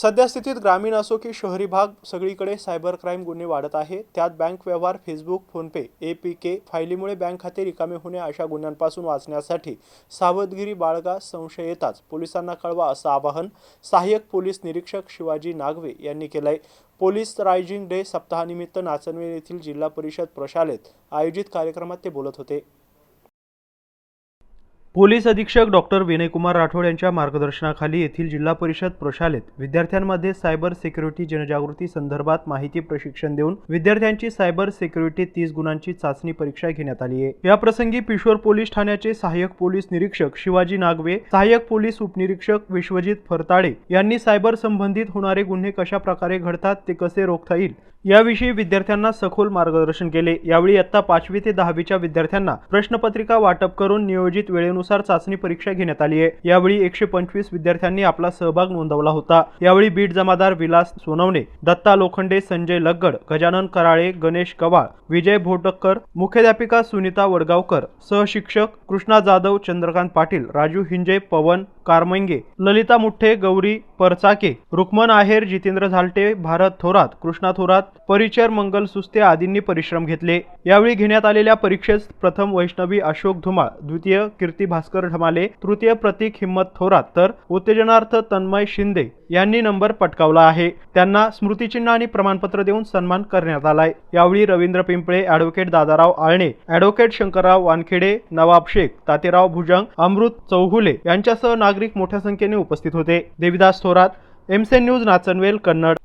सध्या स्थितीत ग्रामीण असो की शहरी भाग सगळीकडे सायबर क्राईम गुन्हे वाढत आहे. त्यात बँक व्यवहार Facebook PhonePe A P K फायलीमुळे bank खाते रिकामे होणे अशा गुन्ह्यांपासून वाचण्यासाठी सावधगिरी बाळगा संशय येताच. पोलिसांना कळवा असं आवाहन सहाय्यक पोलीस निरीक्षक शिवाजी नागवे यांनी केलंय. पोलीस रायझिंग डे सप्ताहानिमित्त नाचनवेल येथील जिल्हा परिषद प्रशालेत आयोजित कार्यक्रमात ते बोलत होते. पोलीस अधीक्षक डॉक्टर विनयकुमार राठोड यांच्या मार्गदर्शनाखाली येथील जिल्हा परिषद प्रशालेत विद्यार्थ्यांमध्ये सायबर सिक्युरिटी जनजागृती संदर्भात माहिती प्रशिक्षण देऊन विद्यार्थ्यांची सायबर सिक्युरिटी तीस गुणांची चाचणी परीक्षा घेण्यात आली आहे. या प्रसंगी पिशोर पोलीस ठाण्याचे सहाय्यक पोलीस निरीक्षक शिवाजी नागवे सहाय्यक पोलीस उपनिरीक्षक विश्वजित फरताळे यांनी सायबर संबंधित होणारे गुन्हे कशा प्रकारे घडतात ते कसे रोखता येईल याविषयी विद्यार्थ्यांना सखोल मार्गदर्शन केले. यावेळी इयत्ता पाचवी ते दहावीच्या विद्यार्थ्यांना प्रश्नपत्रिका वाटप करून नियोजित वेळेनुसार चाचणी परीक्षा घेण्यात आली आहे. यावेळी एकशे पंचवीस विद्यार्थ्यांनी आपला सहभाग नोंदवला होता. यावेळी बीट जमादार विलास सोनवणे दत्ता लोखंडे संजय लग्गड गजानन कराळे गणेश कवाळ विजय भोटक्कर मुख्याध्यापिका सुनीता वडगावकर सहशिक्षक कृष्णा जाधव चंद्रकांत पाटील राजू हिंजे पवन कारमंगे ललिता मुठ्ठे गौरी परचाके रुक्मन आहेर जितेंद्र झालटे भारत थोरात कृष्णा थोरात परिचर मंगल सुस्ते आदींनी परिश्रम घेतले. यावेळी घेण्यात आलेल्या परीक्षेत प्रथम वैष्णवी अशोक धुमाळ द्वितीय कीर्ती भास्कर ढमाले तृतीय प्रतीक हिम्मत थोरात तर उत्तेजनार्थ तन्मय शिंदे यांनी नंबर पटकावला आहे. त्यांना स्मृतिचिन्ह आणि प्रमाणपत्र देऊन सन्मान करण्यात आलाय. यावेळी रवींद्र पिंपळे ॲडव्होकेट दादाराव आळणे ॲडव्होकेट शंकरराव वानखेडे नवाब शेख तातेराव भुजंग अमृत चौहुले यांच्यासह नागरिक मोठ्या संख्येने उपस्थित होते. देविदास थोरात एमसेन न्यूज नाचनवेल कन्नड.